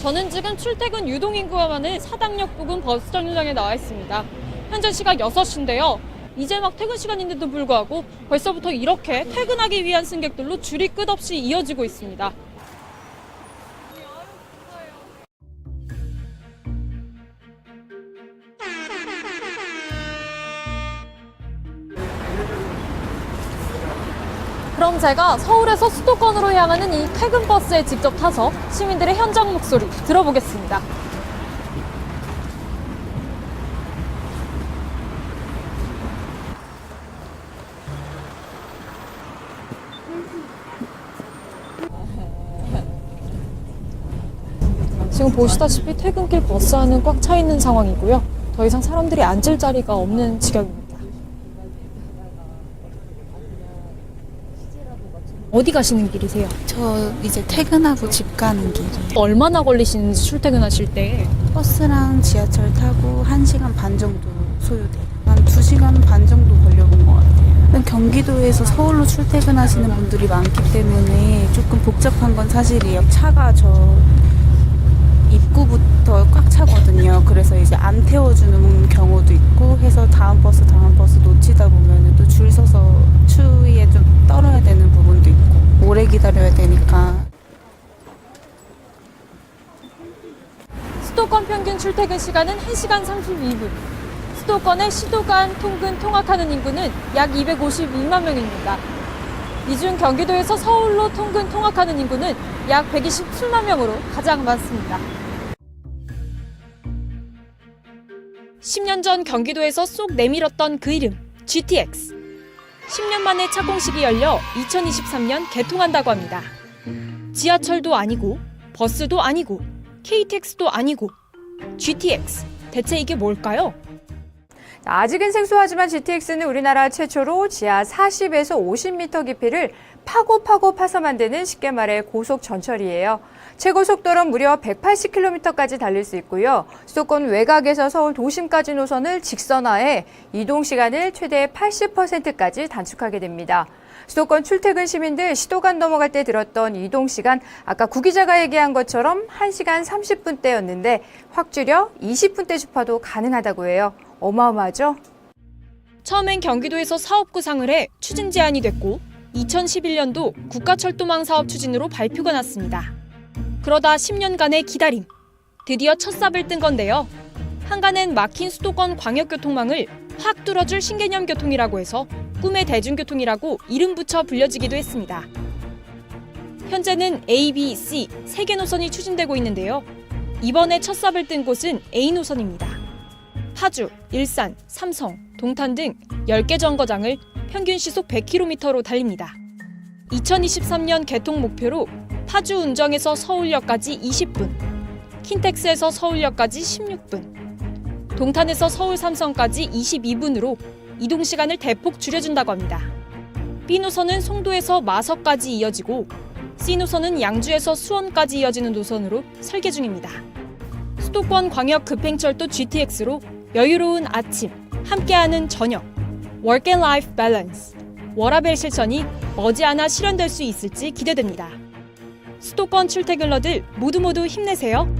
저는 지금 출퇴근 유동인구가 많은 사당역 부근 버스 정류장에 나와 있습니다. 현재 시각 6시인데요. 이제 막 퇴근 시간인데도 불구하고 벌써부터 이렇게 퇴근하기 위한 승객들로 줄이 끝없이 이어지고 있습니다. 그럼 제가 서울에서 수도권으로 향하는 이 퇴근 버스에 직접 타서 시민들의 현장 목소리 들어보겠습니다. 지금 보시다시피 퇴근길 버스 안은 꽉 차 있는 상황이고요. 더 이상 사람들이 앉을 자리가 없는 지경입니다. 어디 가시는 길이세요? 저 이제 퇴근하고 집 가는 길이에요. 얼마나 걸리시는지 출퇴근하실 때 버스랑 지하철 타고 1시간 반 정도 소요돼요. 한 2시간 반 정도 걸려본 것 같아요. 경기도에서 서울로 출퇴근하시는 분들이 많기 때문에 조금 복잡한 건 사실이에요. 차가 저 입구부터 꽉 차거든요. 그래서 이제 안 태워주는 경우도 있고 해서 다음 버스 다음 버스 놓치다 보면 또 줄 서서 추위에 좀 떨어야 되는 부분도 있고 오래 기다려야 되니까 수도권 평균 출퇴근 시간은 1시간 32분. 수도권의 시도 간 통근 통학하는 인구는 약 252만 명입니다. 이 중 경기도에서 서울로 통근 통학하는 인구는 약 127만 명으로 가장 많습니다. 10년 전 경기도에서 쏙 내밀었던 그 이름 GTX. 10년 만에 착공식이 열려 2023년 개통한다고 합니다. 지하철도 아니고 버스도 아니고 KTX도 아니고 GTX. 대체 이게 뭘까요? 아직은 생소하지만 GTX는 우리나라 최초로 지하 40에서 50m 깊이를 파고 파고 파서 만드는 쉽게 말해 고속 전철이에요. 최고 속도는 무려 180km까지 달릴 수 있고요. 수도권 외곽에서 서울 도심까지 노선을 직선화해 이동 시간을 최대 80%까지 단축하게 됩니다. 수도권 출퇴근 시민들 시도간 넘어갈 때 들었던 이동 시간 아까 구 기자가 얘기한 것처럼 1시간 30분대였는데 확 줄여 20분대 주파도 가능하다고 해요. 어마어마하죠? 처음엔 경기도에서 사업 구상을 해 추진 제안이 됐고 2011년도 국가철도망 사업 추진으로 발표가 났습니다. 그러다 10년간의 기다림. 드디어 첫 삽을 뜬 건데요. 한간엔 막힌 수도권 광역교통망을 확 뚫어줄 신개념 교통이라고 해서 꿈의 대중교통이라고 이름 붙여 불려지기도 했습니다. 현재는 A, B, C 세 개 노선이 추진되고 있는데요. 이번에 첫 삽을 뜬 곳은 A 노선입니다. 파주, 일산, 삼성, 동탄 등 10개 정거장을 평균 시속 100km로 달립니다. 2023년 개통 목표로 파주 운정에서 서울역까지 20분, 킨텍스에서 서울역까지 16분, 동탄에서 서울 삼성까지 22분으로 이동 시간을 대폭 줄여준다고 합니다. B 노선은 송도에서 마석까지 이어지고 C 노선은 양주에서 수원까지 이어지는 노선으로 설계 중입니다. 수도권 광역 급행철도 GTX로 여유로운 아침, 함께하는 저녁, Work and Life Balance, 워라벨 실천이 머지않아 실현될 수 있을지 기대됩니다. 수도권 출퇴근러들 모두 모두 힘내세요.